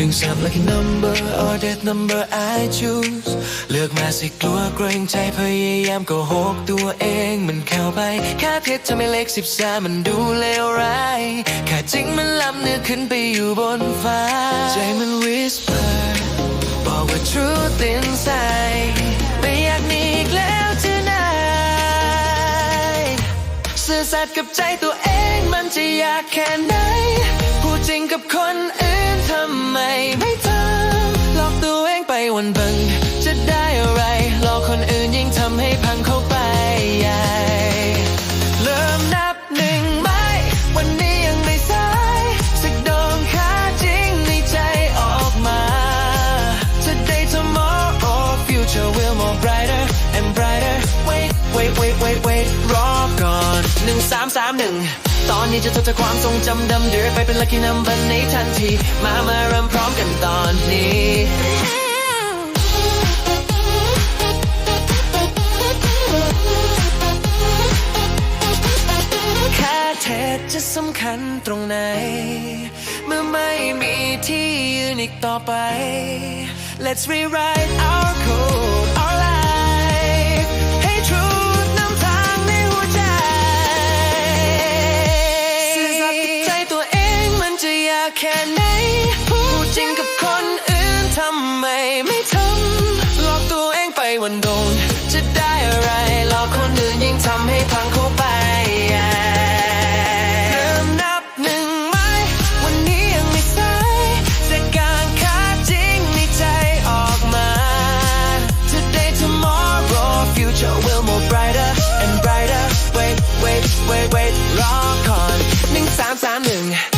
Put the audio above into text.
หนึ่งสาม lucky number or death number I choose เลือกมาสิกลัวเกรงใจพยายามก็หกตัวเองมันเข้าไปแค่เท็จทำให้เลขสิบสามมันดูเลวร้ายแค่จริงมันล้ำเนื้อขึ้นไปอยู่บนฟ้า ใจมัน whisper บอกว่า truth inside ไม่อยากหนีอีกแล้ว tonight ซื่อสัตย์กับใจตัวเองมันจะยากแค่ไหนพูดจริงกับคนอื่น วนบิงจะได้อะไรหลอคนอื่นยิ่งทำให้พังเข้าไปใหญ่เริ่มนับหนึ่งไหมวันนี้ยังไม่สายสักดวงค่าจริงในใจออกมา Today tomorrow future will more brighter and brighter wait wait wait wait wait รอก่อนหนึ่งสามสามหนึ่งตอนนี้จะทดจากความทรงจำดำเดือไปเป็น lucky number ในทันที มามาเริ่มพร้อมกันตอนนี้ สำคัญตรงไหน เมื่อไม่มีที่ยืนอีกต่อไป Let's rewrite our code our life ให้ truth นำทางในหัวใจสื่อสัตย์กับใจตัวเองมันจะยากแค่ไหน พูดจริงกับคนอื่นทำไมไม่ทำหลอกตัวเองไปวันโดนจะได้อะไร understanding